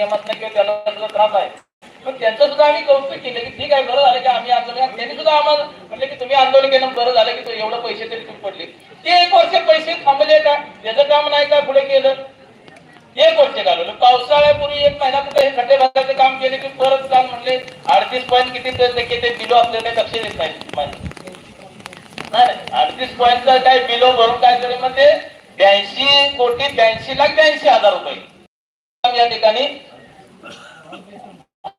नियमात किंवा त्याला सुद्धा त्रास आहे. पण त्यांचं सुद्धा आम्ही कौतुक केलं की ठीक आहे बरं झालं की आम्ही आंदोलन त्यांनी सुद्धा आम्हाला म्हणले की तुम्ही आंदोलन केलं बरं झालं की एवढं पैसे तरी तुम्ही पडले. ते एक वर्ष पैसे थांबले का त्याचं काम नाही का पुढे केलं एक वर्ष घालवलं पावसाळ्यापूर्वी एक महिना कुठे हे खड्डे भरायचं काम केले की परत काल म्हणले अडतीस पॉईंट किती टक्के ते बिलो आपल्याला लक्ष देत नाही नाही नाही, अडतीस पॉईंटचं काय बिलो भरून काय केलं म्हणजे ब्याऐंशी कोटी ब्याऐंशी लाख ब्याऐंशी हजार रुपये या ठिकाणी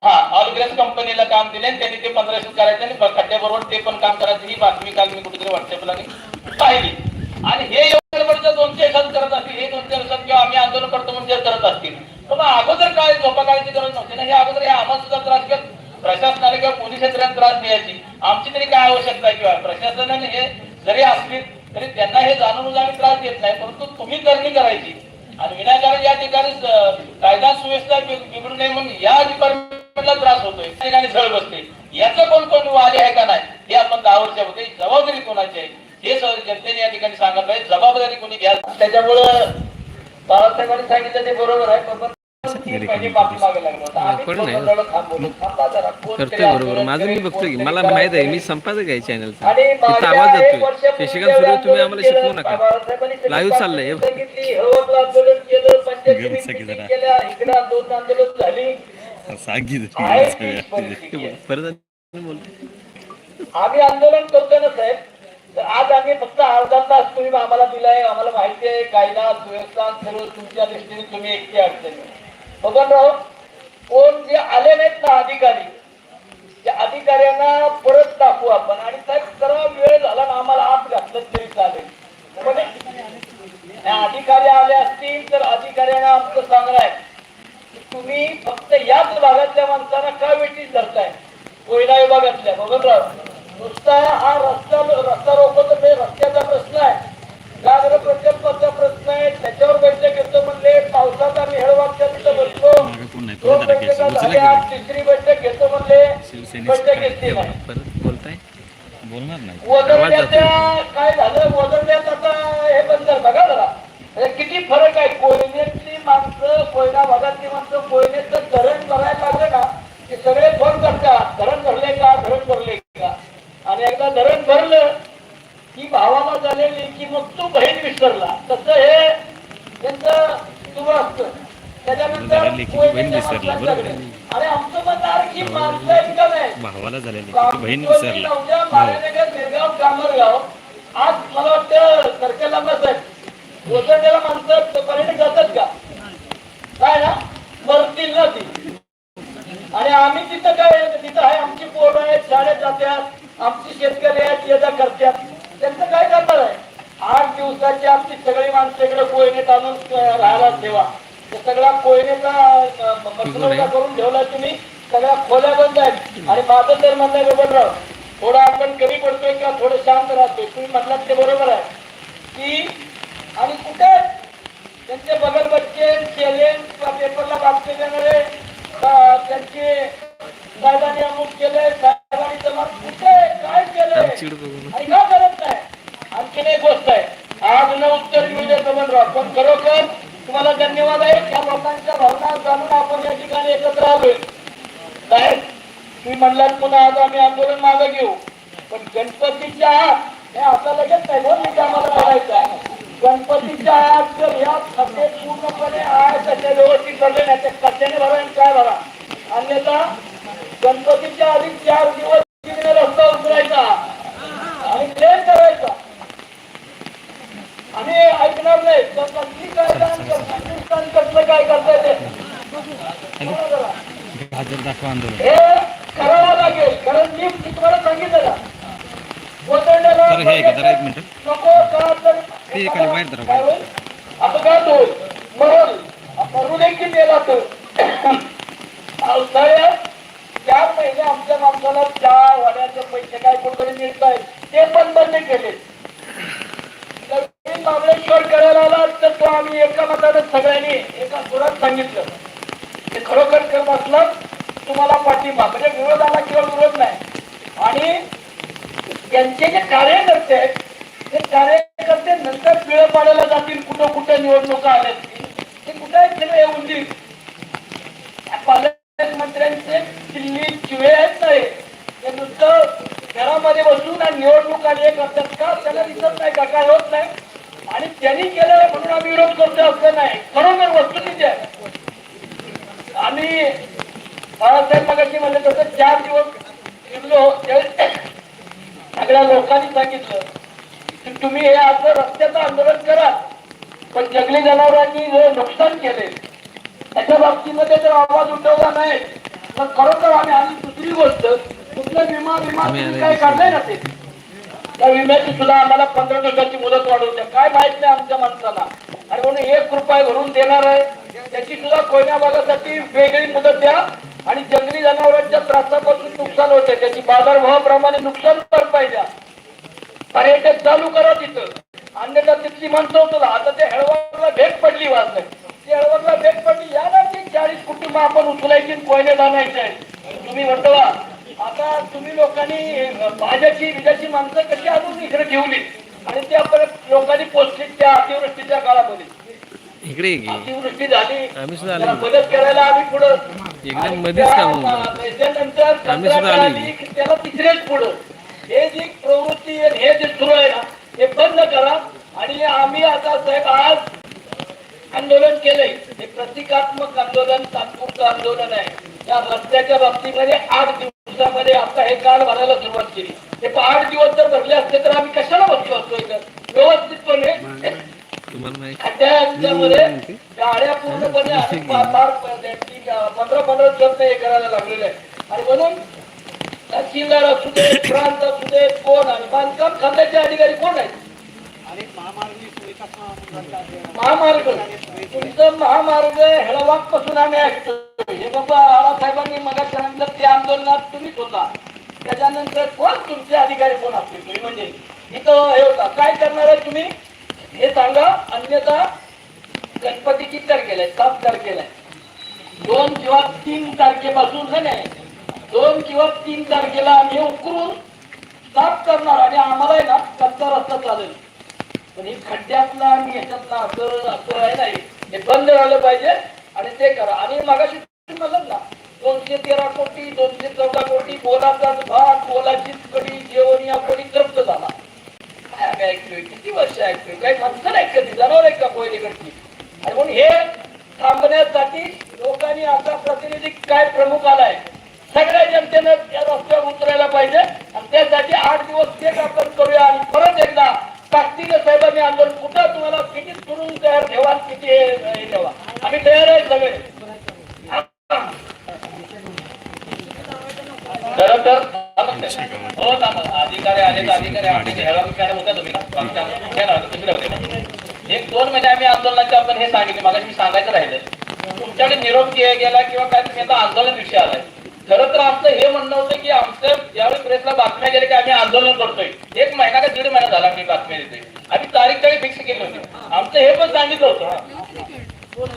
हा ऑलग्रेस कंपनीला काम दिले आणि त्यांनी ते पंधराशे करायचं आणि खड्ड्याबरोबर ते पण काम करायचं. ही बातमी काल मी कुठेतरी व्हॉट्सअपला पाहिली. आणि हे एवढ्या म्हणजे दोनशे एखाद करत असतील हे दोनशे दिवसात किंवा आम्ही आंदोलन करतो म्हणजे करत असतील. पण अगोदर काय झोपा काढायची गरज नव्हती ना. हे अगोदर हे आम्हाला सुद्धा त्रास किंवा प्रशासनाला किंवा पोलीस यंत्रणा त्रास द्यायची. आमची तरी काय आवश्यकता आहे किंवा प्रशासनाने हे जरी असली तरी त्यांना हे जाणून आम्ही त्रास देत नाही परंतु तुम्ही करणी करायची. आणि विनाकारण या ठिकाणी कायदा सुव्यवस्था बिघडू नये म्हणून या डिपार्टमेंटला त्रास होतोय. त्या ठिकाणी झळ बसते. वाले आहे का नाही? हे आपण दहा वर्ष होते जबाबदारी कोणाची आहे? हे जनतेने या ठिकाणी सांगत आहे जबाबदारी कोणी घ्या? त्याच्यामुळं बाळासाहेबांनी सांगितलं ते बरोबर आहे पण- करतोय बरोबर. माझं मी बघतोय की मला माहीत आहे. मी संपादक आहे चॅनलचा आवाज वर्षापूर्वी शशिकांत सुरू तुम्ही आम्हाला शिकवू नका. लाईव्ह चाललंय. हे. परत आम्ही आंदोलन करतोय ना साहेब. तर आज आम्ही फक्त अर्धा तास तुम्ही आम्हाला दिलाय आम्हाला माहिती आहे कायदा सुव्यवस्था सर्व तुमच्या दृष्टीने तुम्ही एकटी अडचणी बघून कोण जे आले नाहीत ना अधिकारी त्या अधिकाऱ्यांना परत टाकू आपण. आणि साहेब सर्व वेळ झाला ना आम्हाला आत घातलं तरी चालेल. अधिकारी आले असतील तर अधिकाऱ्यांना आमचं सांगणार आहे. की तुम्ही फक्त याच भागातल्या माणसांना का वेटीस धरताय? कोयना विभागातल्या बघत नुसता हा रस्ता रस्ता रोखतो ते रस्त्याचा प्रश्न आहे. गागर प्रकल्पाचा प्रश्न आहे. त्याच्यावर बैठक घेतो म्हणले पावसात आम्ही तिथं बसलो दोन बैठका झाल्या, की तिसरी बैठक घेतो म्हणले बैठक घेतली नाही. बोलणार नाही. वजरड्याच्या काय झालं? वजरड्यात आता हे बंद बघा जरा. म्हणजे किती फरक आहे? कोयनेतली माणसं कोयना भागातली माणसं कोयनेचं धरण भरायला लागलं ना की सगळे फोन करतात धरण भरले का धरण भरले का? आणि एकदा धरण भरलं की भावाला झालेली की मग तू बहीण विसरला. तसं हे त्यांचं सुरू असतं. त्याच्यानंतर आमचं मत माणसं भावाला झालेली बहीण विसरला. हो. कामरगाव आज मला वाटतं सरकारला साहेब ओसरण्याला माणसं पर्यटक जातात का? काय ना? मरतील ना ती. आणि आम्ही तिथं काय तिथं आहे आमची पोरं आहेत शाळेत जातात आमची शेतकरी आहेत ये जा करतात त्यांचं काय करणार आहे? आठ दिवसाची आमची सगळी माणसं इकडे कोयनेत आणून राहायला ठेवा. सगळा कोयनेचा करून ठेवला तुम्ही. सगळ्या खोल्या बंद आहेत. आणि माझं तर म्हणणं बरोबर थोडं आपण कमी पडतोय किंवा थोडं शांत राहतोय? तुम्ही म्हणलात ते बरोबर आहे. की आणि कुठे? त्यांचे बगल बच्चे चॅलेंज किंवा पेपरला बातमी देणारे त्यांचे साहेबांनी अमुक केले साहेबांनी जमा कुठे काय केलंय? आणि का करत नाही? आणखीन एक गोष्ट आहे. आज न उत्तर मिळू दे पण खरोखर तुम्हाला धन्यवाद आहे. त्या लोकांच्या भावना जाणून आपण या ठिकाणी एकत्र आलोय. साहेब तुम्ही म्हणलात पुन्हा आज आम्ही आंदोलन मागे घेऊ. पण गणपतीच्या आत हे आता लगेच नाही बोल मी आम्हाला करायचं आहे. गणपतीच्या आत जर या खाते पूर्णपणे आहे त्याचे व्यवस्थित करले नाही ते कशाने भरा आणि काय भरा? अन्यथा गणपतीच्या आधी चार दिवस रस्ता उतरायचा. आणि क्लेम करायचा. आम्ही ऐकणार नाही आणि पाकिस्तान कसलं काय करताय ते बघा जरा. हजर दाखवा आंदोलन. हे करावं लागेल कारण मी मी तुम्हाला सांगितलं ना. हे? अपघात होईल. गेला तर पावसाळ्यात चार महिने आमच्या माणसाला चहा वाड्याचे पैसे काय कुठे मिळत आहेत ते पण बंद केले. महाबळेश्वर करायला आला तर तो आम्ही एका मताने सगळ्यांनी एका सुरात सांगितलं. ते खरोखर करत असलं तुम्हाला पाठिंबा म्हणजे विरोधाला किंवा विरोध नाही. आणि त्यांचे जे कार्यकर्ते आहेत ते कार्यकर्ते नंतर पिळं पाडायला जातील कुठं कुठं निवडणुका आल्या ते कुठे येऊन देईल उंदीर पालकमंत्र्यांचे दिल्ली चिवे आहेत नाही ते नुसतं घरामध्ये बसून आणि निवडणूक आली करतात का? त्याला दिसत नाही का? काय होत नाही? आणि त्यांनी केलं म्हणून आम्ही विरोध करतो असं नाही. खरोखर वस्तुनिधी आहे. आम्ही बाळासाहेब मगाशी म्हणले तसं चार दिवस फिरलो. त्यावेळी सगळ्या लोकांनी सांगितलं की तुम्ही हे असं रस्त्याचं आंदोलन करा पण जंगली जनावरांनी जे नुकसान केले त्याच्या बाबतीमध्ये जर आवाज उठवला नाही. तर खरोखर आम्ही आणि दुसरी गोष्ट कुठलं विमा विमा काय काढलाय ना ते? त्या विम्याची सुद्धा आम्हाला पंधरा दिवसाची मुदत वाढवते. काय माहीत नाही आमच्या माणसाला. आणि म्हणून एक रुपये भरून देणार आहे. त्याची सुद्धा कोयना भागासाठी वेगळी मुदत द्या. आणि जंगली जनावरांच्या त्रासापासून नुकसान होते. त्याची बाजारभावाप्रमाणे नुकसान भरपाई द्या. पर्यटक चालू करा तिथं. अन्यथा तिथली माणसं होतं आता ते हेळवाडला भेट पडली वाजलं. ते हेळवाडला भेट पडली. या ना ती चाळीस कुटुंब आपण उचलायची कोयने जाणायचे तुम्ही म्हणतो आता तुम्ही लोकांनी भाज्याची विजाची माणसं कशी आणून इकडे ठेवली? आणि त्या परत लोकांनी पोचली त्या अतिवृष्टीच्या काळामध्ये. इकडे अतिवृष्टी झाली. आम्ही सुद्धा त्याला आलो मदत करायला आम्ही पुढं. एकदम मध्येच त्याच्यानंतर आम्ही सुद्धा कंत्राट की त्याला तिसरेच पुढं. हे जी प्रवृत्ती आहे, हे जे सुरू आहे ना हे बंद करा. आणि आम्ही आता साहेब आज आंदोलन केलंय. हे प्रतिकात्मक आंदोलन तात्पुरतं आंदोलन आहे. या रस्त्याच्या बाबतीमध्ये आठ दिवसामध्ये आता हे काल भरायला सुरुवात केली. हे आठ दिवस जर भरले असते तर आम्ही कशाला बसलो असतो इथं? व्यवस्थितपणे गाड्या पूर्णपणे आणि पंधरा पंधरा दिवस हे करायला लागलेलं आहे. आणि म्हणून तहसीलदार असू दे प्रांत असू दे कोण आणि बांधकाम खात्याचे अधिकारी कोण आहेत? महामार्ग तुमचं महामार्ग हेळवाकपासून आम्ही ऐकतो हे बाबा आळासाहेबांनी मग सांगितलं ते आंदोलनात तुम्हीच होता. त्याच्यानंतर कोण तुमचे अधिकारी कोण असतील तुम्ही म्हणजे इथं हे होता. काय करणार आहे तुम्ही? हे सांगा. अन्यथा गणपती किती तारखेला आहे. सात तारखेला आहे. दोन किंवा तीन तारखेपासून नाही दोन किंवा तीन तारखेला आम्ही उकरून साफ करणार आणि आम्हाला आहे ना कच्चा रस्ता चालेल. पण हे खड्ड्यातला आणि ह्याच्यातला असं असं आहे नाही हे बंद झालं पाहिजे आणि ते करा. आणि मागाशी तुम्ही ना दोनशे तेरा कोटी दोनशे चौदा कोटी बोलाचा भात बोलाची कडी जेवण या कोणी तृप्त झाला. काय आम्ही ऐकतोय? किती वर्ष ऐकतोय? काही माणसं नाही कधी? जाणार आहे का कोयलीकडची आणि म्हणून हे थांबण्यासाठी लोकांनी आता प्रतिनिधी काय प्रमुख आलाय? सगळ्या जनतेनं या रस्त्यावर उतरायला पाहिजे. आणि त्यासाठी आठ दिवस ते आपण करूया आणि परत एकदा ताकदीने साहेबांनी आंदोलन कुठं तुम्हाला किती तुरुंग तयार ठेवा किती हे ठेवा. आम्ही तयार आहे सगळे. खर तर हो अधिकारी आले तर अधिकारी आमचे तुम्ही. एक दोन महिने आम्ही आंदोलनाचे आपण हे सांगितले. मला मी सांगायचं राहिलं तुमच्याकडे निरोप गेला किंवा काय तुम्ही आता आंदोलन विषय आलाय. खर तर आमचं हे म्हणणं होतं की आमचं ज्यावेळी प्रेसला बातम्या गेल्या की आम्ही आंदोलन करतोय. एक महिना का दीड महिना झाला आम्ही बातम्या देतोय. आम्ही तारीख तारीख फिक्स केली होती. आमचं हे पण सांगितलं होतं हा.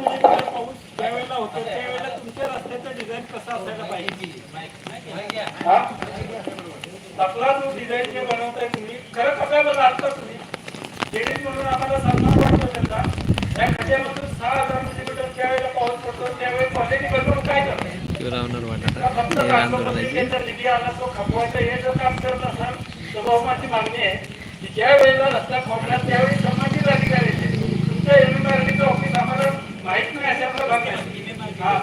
त्यावेळेला होतं त्यावेळेला तुमच्या रस्त्याचं डिझाईन कसं असायला पाहिजे हा? आपला जो डिझाईन जे बनवताय तुम्ही खरं कशाला लागतं तुम्ही जेडी म्हणून आम्हाला सन्मान वाटतो त्यांचा त्या खड्ड्यामधून सहा हजार मिलीमीटर त्यावेळेला पाऊस पडतो त्यावेळी क्वालिटी बनवून काय करते शिवरावणार का वाटाणा फक्त हे कागदपत्र आंदोलनाची केंद्र निधी आला तो खपवायचा हे जर काम करत असाल तर बहुमाची मागणी आहे की ज्या वेळेला रस्ता खोदला त्यावेळी संबंधित अधिकारी येते तुमचं एमएमआरडीचं ऑफिस आम्हाला माहीत नाही अशातला भाग हा,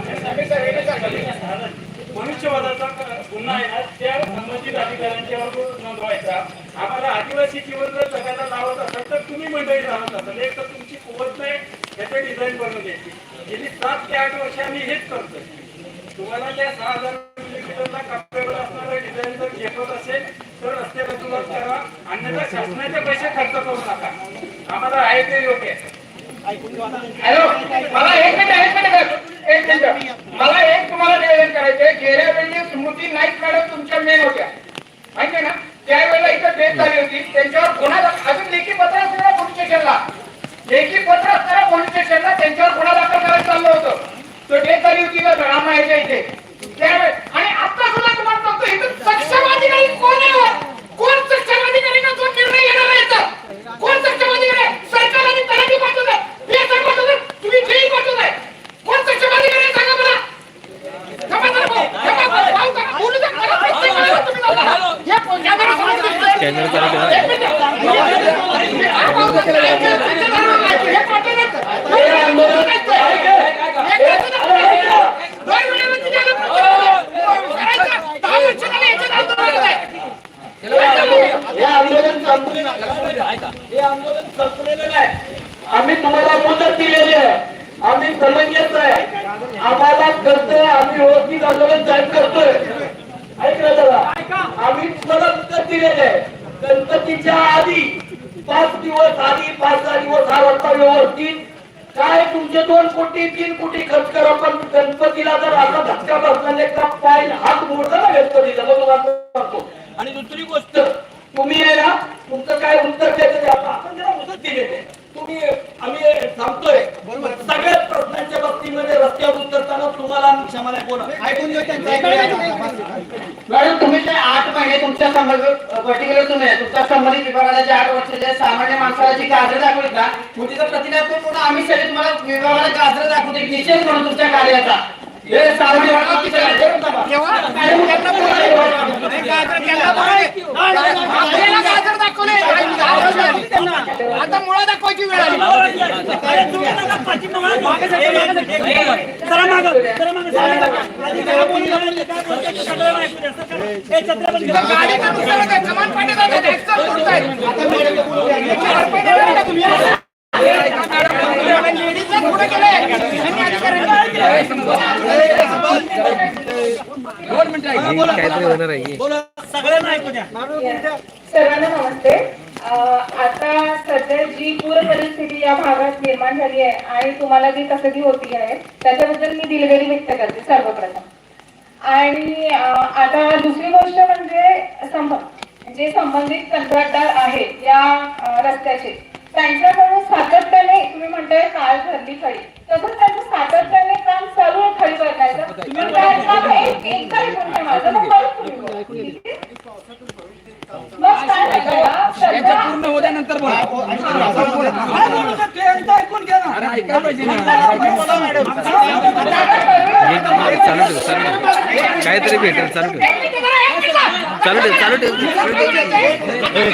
क- गुन्हा आहे ना त्या संबंधित अधिकाऱ्यांच्यावर नोंदवायचा. आम्हाला आदिवासी जीवन जर जगायला लावत असाल तर तुम्ही मंडळी राहत असाल. एक तर तुमची कुवत नाही याचं डिझाईन बनवून द्यायची. गेली सात ते आठ वर्ष आम्ही हेच करतोय. तुम्हाला त्या सहा हजार किलोमीटरला कप्प्यावर असणारं डिझाईन जर झेपत असेल तर रस्त्याला सुरुवात करा. अन्यथा शासनाचे पैसे खर्च करू नका. आम्हाला आहे ते योग्य. आहे हॅलो? मला एक मिनिट एक मिनिट. मला एक तुम्हाला निवेदन करायचंय. गेल्या वेळी स्मृती नाईक मॅडम तुमच्या मेन होत्या. माहिती ना? त्यावेळेला इथं भेट झाली होती. त्यांच्यावर कोणाला अजून लेखी पत्र असताना पोलीस स्टेशनला लेखी पत्र असताना पोलीस स्टेशनला त्यांच्यावर कोणा दाखल करायला चाललं होतं. तो डेथ झाली होती का? रामा याच्या इथे. त्यावेळेस आणि आता सुद्धा तुम्हाला सांगतो इथं सक्षम अधिकारी कोण आहे हो? कोण सक्षम अधिकारी तो निर्णय येणार कोण सक्षम अधिकारी सरकार आणि तलाठी पाठवून आम्ही तुम्हाला मदत दिलेली आहे. आम्ही समज आहे आम्हाला करतोय आम्ही ओळखी आंदोलन जाहीर करतोय. ऐक ना दादा आम्ही तुम्हाला मुदत दिलेली आहे. गणपतीच्या आधी पाच दिवस आधी पाच सहा दिवस हा रस्ता व्यवस्थित. काय तुमचे दोन कोटी तीन कोटी खर्च करा पण गणपतीला जर असा धक्का बसला का पाय हात मोडतो ना गणपतीला. मग सांगतो. आणि दुसरी गोष्ट तुम्ही आहे ना तुमचं काय उत्तर द्यायचं आपण जरा त्याला आहे. तुम्ही आम्ही सांगतोय सगळ्याच प्रश्नांच्या बाबतीमध्ये रस्त्यावर उतरताना तुम्हाला आम्ही क्षमा नाही बोला ऐकून घेऊ मॅडम तुम्ही ते आठ महिने तुमच्या पर्टिक्युलर तुम्ही तुमच्या संबंधित विभागाला जे आठ वर्षाच्या सामान्य माणसाला जी गाजर दाखवली का मग तिचा प्रतिनिधित्व म्हणून आम्ही सगळे तुम्हाला विभागाला गाजर दाखवतो निषेध म्हणून तुमच्या कार्याचा. आता मुळा दाखवायची वेळ आली. कमान काहीतरी होणार आहे सर्वांना नमस्ते आता सध्या जी पूर परिस्थिती या भागात निर्माण झाली आहे आणि तुम्हाला जी कसदी होती आहे त्याच्याबद्दल मी दिलगिरी व्यक्त करते सर्वप्रथम. आणि आता दुसरी गोष्ट म्हणजे संबंध. जे संबंधित कंत्राटदार आहेत या रस्त्याचे त्यांच्याकडून सातत्याने तुम्ही म्हणताय काळ धरली खडी तसंच त्यांचं सातत्याने काम चालू आहे खडी भरण्याचं माझं. हे चालू ठेव. चालू ठेव काहीतरी भेटेल चालू ठेव चालू ठेव. चालू ठेव चालू हे,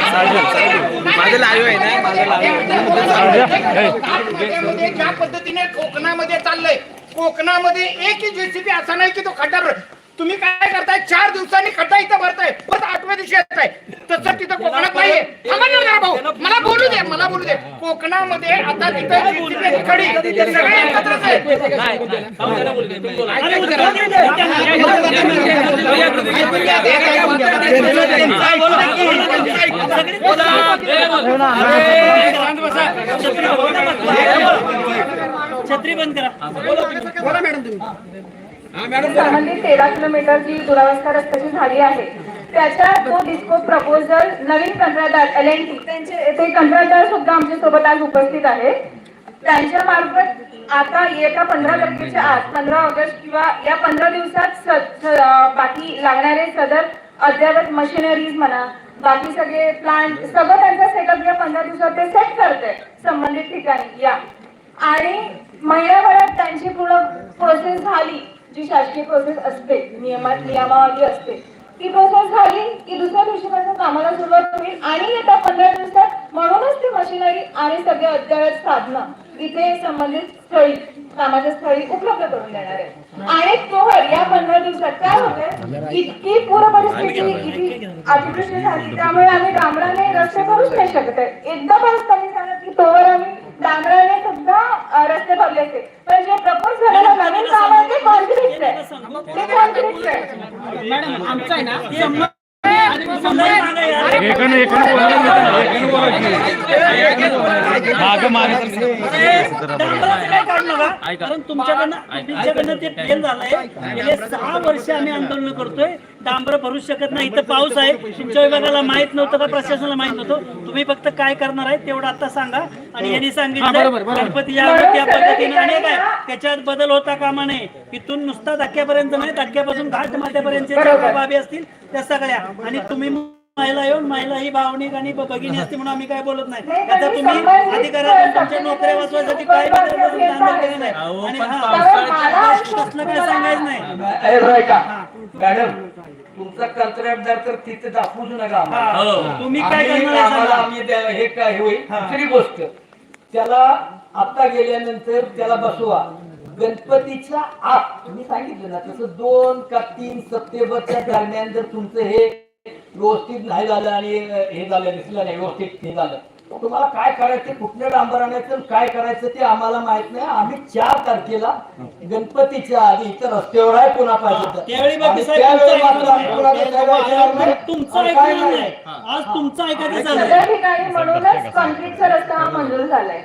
माझं लाईव्ह आहे ना माझं ज्या पद्धतीने कोकणामध्ये चाललंय कोकणामध्ये एकही जेसीबी असा नाही की तो खड्डा तुम्ही काय करताय? चार दिवसांनी खड्डा इथं भरताय. परत आठव्या दिवशी येत आहे तसं तिथं कोकणात नाहीये. थांबा ना जरा भाऊ. मला बोलू दे मला बोलू दे. कोकणामध्ये आता तिथं JCB खडी सगळे एकत्रच आहेत. संबंधित तेरा किलोमीटर जी दुरावस्था रस्त्याची झाली आहे. त्याच्या तो डिस्को प्रपोजल नवीन कंत्राटदार एल एन टी त्यांचे ते कंत्राटदार सुद्धा आमच्यासोबत आज उपस्थित आहे. त्यांच्या मार्फत आता येत्या पंधरा तारखेच्या आत पंधरा ऑगस्ट किंवा या पंधरा दिवसात बाकी लागणारे सदर अद्ययावत मशिनरीज म्हणा बाकी सगळे प्लांट सगळं त्यांचा सेटअप या पंधरा दिवसात ते सेट करते संबंधित ठिकाणी. या. आणि महिन्याभरात त्यांची पूर्ण प्रोसेस झाली. जी शासकीय प्रोसेस असते नियमात नियमावली असते. ती प्रोसेस झाली की दुसऱ्या दिवशीपासून कामाला सुरुवात होईल आणि येत्या पंधरा दिवसात म्हणूनच ती मशिनरी आणि सगळे अद्ययावत साधनं इथे संबंधित स्थळी कामाच्या स्थळी उपलब्ध करून देणार आहे आणि तोवर या पंधरा दिवसात काय होते इतकी पूर परिस्थिती इतकी अतिवृष्टी झाली त्यामुळे आम्ही डांबराने रस्ते करूच नाही शकत आहे. एकदा परत त्यांनी सांगितलं की तोवर आम्ही डांबराने सुद्धा अ, रस्ते भरले असते पण जे प्रपोज झालेलं नवीन काम आहे ते कॉन्क्रीटचं आहे ते कॉन्क्रीटचं आहे मागं मागं कारण तुमच्याकडनं तुमच्याकडनं ते फेल झालंय. गेले सहा वर्ष आम्ही आंदोलन करतोय. डांबर भरू शकत नाही. इथं पाऊस आहे. तुमच्या विभागाला माहीत नव्हतं का? प्रशासनाला माहीत नव्हतं. तुम्ही फक्त काय करणार आहे तेवढं आता सांगा. आणि यांनी सांगितलं गणपती यावं त्या पद्धतीने अनेक आहे. त्याच्यात बदल होता कामा नये. इथून नुसता धक्क्यापर्यंत नाही. धक्क्यापासून घाट माथ्यापर्यंत बाबी असतील त्या सगळ्या. आणि तुम्ही महिला येऊन महिला ही भावनिक आणि भगिनी असते म्हणून आम्ही काय बोलत नाही आता तुम्ही अधिकारातून तुमच्या नोकऱ्या वाचवायसाठी काय केलं नाही आणि हा तसलं काय सांगायचं नाही मॅडम तुमचा कंत्राटदार तर तिथे दाखवूच नका. हा. तुम्ही काय करणार? आम्ही हे काय होईल हा. दुसरी गोष्ट त्याला आता गेल्यानंतर त्याला बसवा गणपतीच्या आत तुम्ही सांगितलं ना तसं दोन का तीन सप्टेंबरच्या दरम्यान जर तुमचं हे व्यवस्थित नाही झालं आणि हे झालं दिसलं नाही व्यवस्थित हे झालं. तुम्हाला काय करायचं कुठल्या डांबर आणायचं आणि काय करायचं ते आम्हाला माहीत नाही. आम्ही चार तारखेला गणपतीच्या आधी इथं रस्त्यावर आहे पुन्हा पाहिजे तर. त्यावेळी बाकी आणि साहेब त्यावेळी तुमचं मात्र आम्ही ऐकलं कुणाचं काय ऐकणार नाही. तुमचं आणि काय ऐकलं नाही. नाही. आज तुमचं ऐकायचं झालं सगळ्या ठिकाणी म्हणूनच कॉन्क्रीटचा रस्ता हा मंजूर झालाय.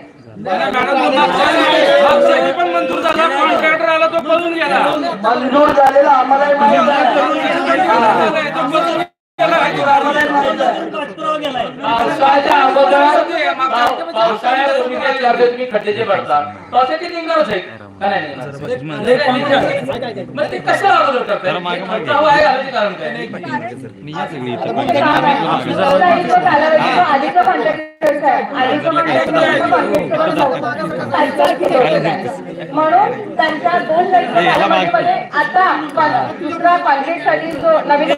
पण मंजूर झाला कॉन्ट्रॅक्टर आला तो पळून गेला. मंजूर झालेला माहीत आहे. पावसाळ्याच्या अगोदर पाव- पावसाळ्यात तुम्ही खड्ड्याचे भरता. पावसाचे निघणारच आहे का नाही? ते contract. मग ते कशाला अगोदर करताय? कारण काय? म्हणून त्यांच्या दोन आता दुसरा कॉन्ट्रॅक्टसाठी जो नवीन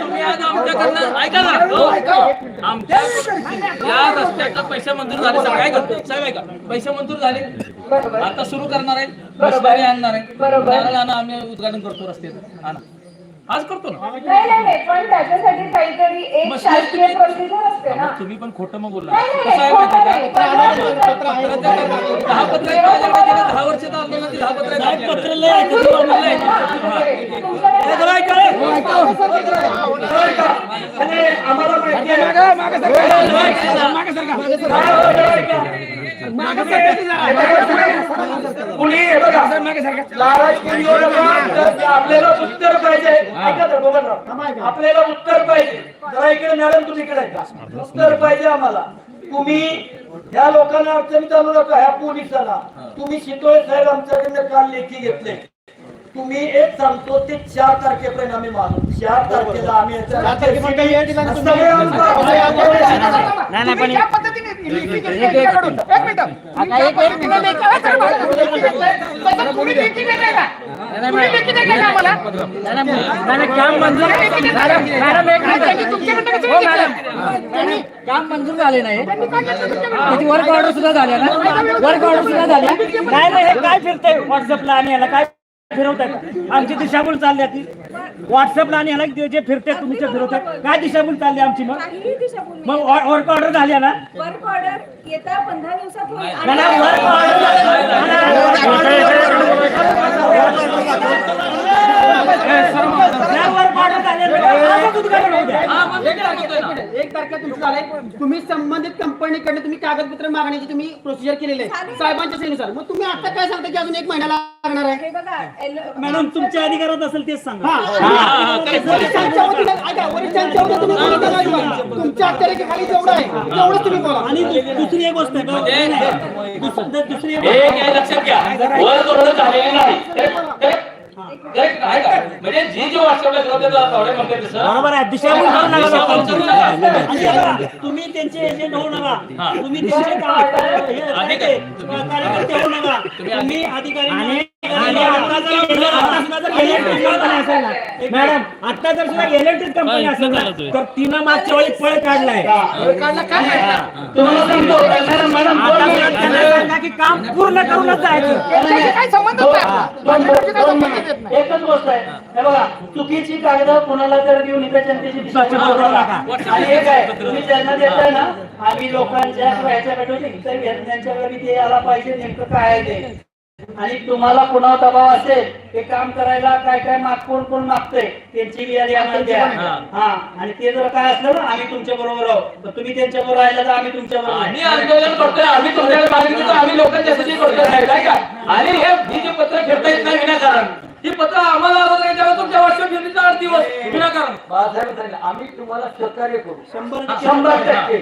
तुम्ही आज आमच्याकडनं ऐका ना. हो. आमच्या या रस्त्याचा पैसे मंजूर झाले. काय करतो साहेब ऐका. पैसे मंजूर झाले. आता सुरू करणार आहे. आणणार आहे. आम्ही उद्घाटन करतो रस्त्याचं आणा आज करतो ना नाही नाही नाही पण त्याच्यासाठी काहीतरी एक मग शासकीय तुम्ही- प्रोसिजर असते ना तुम्ही पण खोटं मग बोलला नाही, नाही, कसं आहे खोटं माहिती नाही. आहे का? दहा पत्र आहेत माझ्याकडे गेले दहा आंदोलन पत्र आहेत आपल्याकडे. हे. आणि आम्हाला माहिती आहे कुणी आपल्याला उत्तर पाहिजे ऐका तर बघा आपल्याला उत्तर पाहिजे जरा इकडे मॅडम तुम्ही इकडे उत्तर पाहिजे आम्हाला तुम्ही ह्या लोकांना अडचणीत आणू नका ह्या पोलिसांना तुम्ही शितोळे साहेब आमच्याकडनं काल लेखी घेतले तुम्ही एक सांगतो ते चार तारखेपर्यंत आम्ही मानू चार तारखेला आम्ही याचं- सगळे आमचं- तुम्ही ज्या पद्धतीने लिखी घेतली यांच्याकडून, एक मिनिट. तुम्ही ज्या पद्धतीने लेखी- सर, बघा, लेखी घेतलंय, तसं तुम्ही लेखी देताय का? तुम्ही लेखी देताय का आम्हाला? काम मंजूर लेखी देताय का? हा, त्यांनी तुमच्याकडनं कसं घेतलं? त्यांनी- काम मंजूर झाले नाही त्यांनी काय घेतलं तुमच्याकडनं? वर्क ऑर्डर सुद्धा झाल्या ना वर्क ऑर्डर सुद्धा झाल्या नाही नाही हे काय फिरतंय व्हॉट्सअपला आणि याला काय फिरवताय का आमची दिशाभूल चालली आहे ती. व्हॉट्सअपला आणि याला जे- जे फिरते तुम्ही जे फिरवताय काय दिशाभूल चालली आमची मग. मग वर्क ऑर्डर झाली ना? वर्क ऑर्डर येत्या पंधरा दिवसात एक तारखेला तुमचं झालंय तुम्ही संबंधित कंपनीकडे तुम्ही कागदपत्र मागण्याची तुम्ही प्रोसिजर केलेली आहे साहेबांच्या सहीनुसार मग तुम्ही आता काय सांगता की अजून एक महिना लागणार आहे हे मॅडम तुमच्या अधिकारात असेल तेच सांगा वरिष्ठांच्या वतीने ऐका, वरिष्ठांच्या वतीने तुम्ही बोलता का अजिबात? तुमच्या अखत्यारीखाली जेवढं आहे तेवढंच तुम्ही बोला आणि दु- दुसरी एक गोष्ट आहे बघा. नाही, नाही. दुस- दुसरी एक हे लक्षात घ्या वर झालेलं नाही? करेक्ट आहे का? म्हणजे जी जी व्हॉट्सअपला करत तेवढे म्हणते तसं बरोबर आहे. दिशाभूल करू नका लोकांची. आणि बघा, तुम्ही त्यांचे एजंट होऊ नका. तुम्ही त्यांचे का- हे कार्यकर्ते होऊ नका. तुम्ही अधिकारी आणि आणि आता जर गेले- आता सुद्धा जर इलेक्ट्रिक कंपनी असेल ना. मॅडम आता जर सुद्धा इलेक्ट्रिक कंपनी असेल ना तर तिनं मागच्या वेळी पळ काढलाय. तुम्हाला सांगतो मॅडम मॅडम आता जर त्यांना सांगा की काम पूर्ण करूनच जायचं. आपला? दोन- दोन मिनिट. नाही. एकच गोष्ट आहे. हे बघा चुकीची कागद कोणाला जर देऊन इथे जनतेची दिशाभूल करू नका. आणि एक आहे तुम्ही ज्यांना देताय ना आम्ही लोकांच्या ह्याच्या इतर घेतण्याच्या वेळी ते यायला पाहिजे नेमकं काय आहे ते. आणि तुम्हाला कुणावर दबाव असेल हे काम करायला काय काय माग कोण कोण मागतंय त्यांची यादी आम्हाला द्या हा. आणि ते जर काय असलं ना आम्ही तुमच्या बरोबर आहोत. तर तुम्ही त्यांच्या बरोबर राहिला तर आम्ही तुमच्या बरोबर आम्ही आंदोलन करतोय आम्ही तुमच्याकडे मागणी करतो आम्ही लोकांच्यासाठी करतोय काय आणि हे ही जी पत्र खेळता येत नाही विनाकारण. ही पत्र आम्हाला अगोदर याच्यावर तुमच्या व्हॉट्सअप घेतलीचा आठ दिवस. विनाकारण बाळासाहेब सांगितलं, आम्ही तुम्हाला सहकार्य करू. शंभर शंभर टक्के.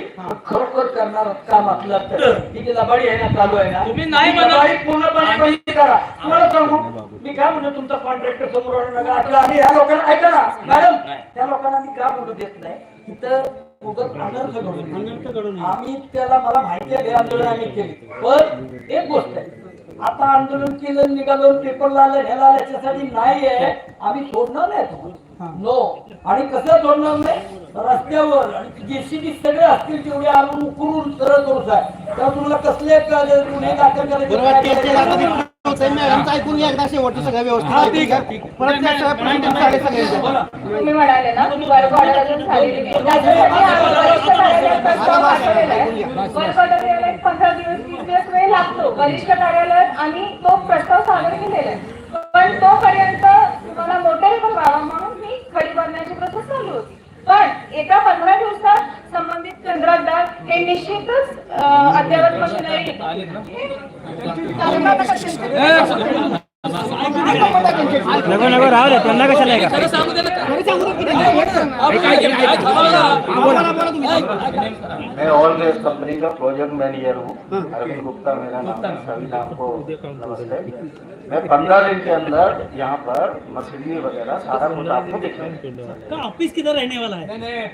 खरोखर करणार काम तर? ही जी लबाडी आहे ना चालू आहे ना तुम्ही नाही ती. लबाडी पूर्णपणे बंद करा. तुम्हाला सांगू मी काय म्हणतो तुमचा कॉन्ट्रॅक्टर समोर आणू नका आता आम्ही ह्या लोकांना ऐका ना मॅडम त्या लोकांना मी का बोलू देत नाही? अनर्थ घडून. आम्ही त्याला मला माहिती आहे हे आंदोलन आम्ही केली. पण एक गोष्ट आहे आता आंदोलन केलं निघालो पेपरला आलं ह्याला याच्यासाठी नाही आहे आम्ही सोडणार नाही. नो आणि कसं सोडणार नाही? रस्त्यावर. आणि जेसीबी सगळे असतील तेवढे आणून उकरून सरळ करूच आहे तेव्हा तुम्हाला कसले गुन्हे दाखल करायचे? ऐकून घ्या एकदा शेवटचं हा, सगळ्या प्रश्न वरिष्ठ कार्यालयात आम्ही तो प्रस्ताव सादर केलेला आहे. पण तोपर्यंत तुम्हाला मोठे व्हावा म्हणून मी खडी भरण्याची प्रोसेस चालू होती. पण एका पंधरा दिवसात संबंधित कंत्राटदार हे निश्चितच अं, अद्ययावत मशिनरी नको नको राहू दे त्यांना कशाला मैं ऑल रेस कंपनी का प्रोजेक्ट मैनेजर हूँ। अरविंद गुप्ता मेरा नाम है। सभी नाम। को नमस्ते। मैं पंद्रह दिन के अंदर यहाँ पर मशीनरी वगैरह सारा कुछ आपको दिखाऊंगा। ऑफिस किधर रहने वाला है?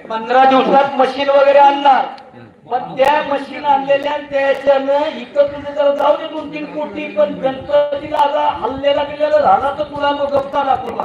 पंधरा दिवसात मशीन वगैरे आणणार पण त्या मशीन आणलेल्या आणि त्याच्यानं इकडं तुझे जरा जाऊ दे दोन तीन कोटी पण गणपतीला आता हल्लेला गेलेला झाला तर तुला मग गप्पा दाखवला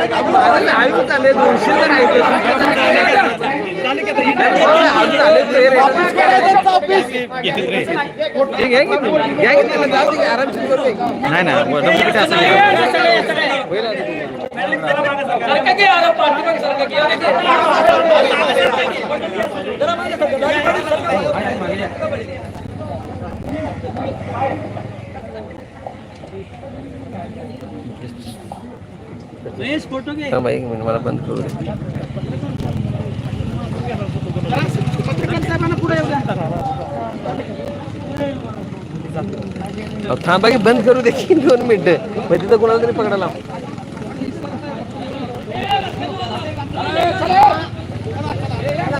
चाललंय दोनशे तर आहे अजून आले ते रे. हे घ्या की तुम्ही. घ्या की त्याला जाऊ दे की आरामशीर करू दे. नाही ना डुप्लिकेट असेल थांबा एक मिनिट मला बंद करू दे. अहो, थांबा की बंद करू दे दोन मिनिटं. मग तिथं कोणाला तरी पकडायला